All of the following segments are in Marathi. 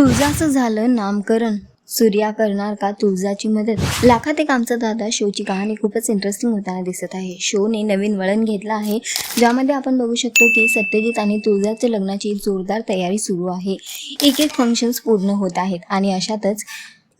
तुळजाचं झालं नामकरण. सूर्या करणार का तुळजाची मदत? लाखात एक आमचा दादा शोची कहाणी खूपच इंटरेस्टिंग होताना दिसत आहे. शोने नवीन वळण घेतलं आहे ज्यामध्ये आपण बघू शकतो की सत्यजित आणि तुळजाच्या लग्नाची जोरदार तयारी सुरू आहे. एक एक फंक्शन्स पूर्ण होत आहेत आणि अशातच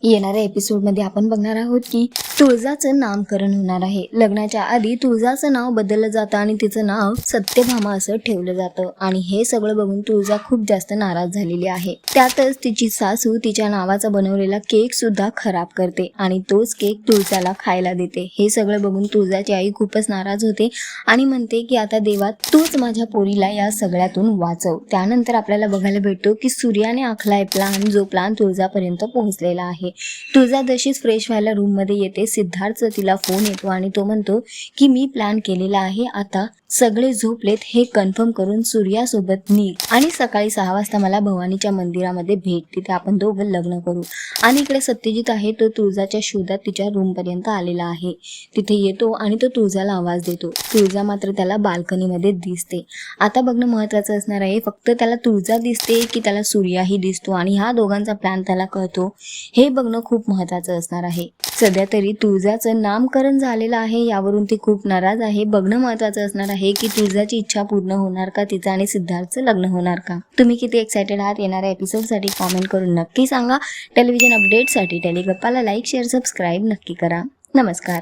येणाऱ्या एपिसोडमध्ये आपण बघणार आहोत की तुळजाचं नामकरण होणार आहे. लग्नाच्या आधी तुळजाचं नाव बदललं जातं आणि तिचं नाव सत्यभामा असं ठेवलं जातं. आणि हे सगळं बघून तुळजा खूप जास्त नाराज झालेली आहे. त्यातच तिची सासू तिच्या नावाचा बनवलेला केक सुद्धा खराब करते आणि तोच केक तुळजाला खायला देते. हे सगळं बघून तुळजाची आई खूपच नाराज होते आणि म्हणते की आता देवा तूच माझ्या पोरीला या सगळ्यातून वाचव. त्यानंतर आपल्याला बघायला भेटतो की सूर्याने आखलाय प्लान जो प्लान तुळजापर्यंत पोहोचलेला आहे. तुळजा जशीच फ्रेश व्हायला रूममध्ये येते. सिद्धार्थचा तिला फोन येतो आणि तो म्हणतो की मी प्लॅन केलेला आहे. आता सगळे झोपलेत. हे कन्फर्म करून सूर्यासोबत निघ. आणि सकाळी सहा वाजता मला भवानीच्या मंदिरामध्ये भेट. तिथे आपण दोघं लग्न करू. आणि इकडे सत्यजित आहे. तो तुळजाच्या शोधात तिच्या रूमपर्यंत आलेला आहे. तिथे येतो आणि तो तुळजाला आवाज देतो. तुळजा मात्र त्याला बाल्कनीमध्ये दिसते. आता बघणं महत्वाचं असणार आहे. फक्त त्याला तुळजा दिसते की त्याला सूर्याही दिसतो. आणि ह्या दोघांचा प्लॅन त्याला कळतो. हे बघणं खूप महत्त्वाचं असणार आहे. सध्या तरी तुळजाचं नामकरण झालेलं आहे यावरून ती खूप नाराज आहे. बघणं महत्त्वाचं असणार आहे की तुळजाची इच्छा पूर्ण होणार का तिचं आणि सिद्धार्थचं लग्न होणार का? तुम्ही किती एक्सायटेड आहात येणाऱ्या एपिसोडसाठी कॉमेंट करून नक्की सांगा. टेलिव्हिजन अपडेटसाठी टेलिगप्पाला लाईक शेअर सबस्क्राईब नक्की करा. नमस्कार.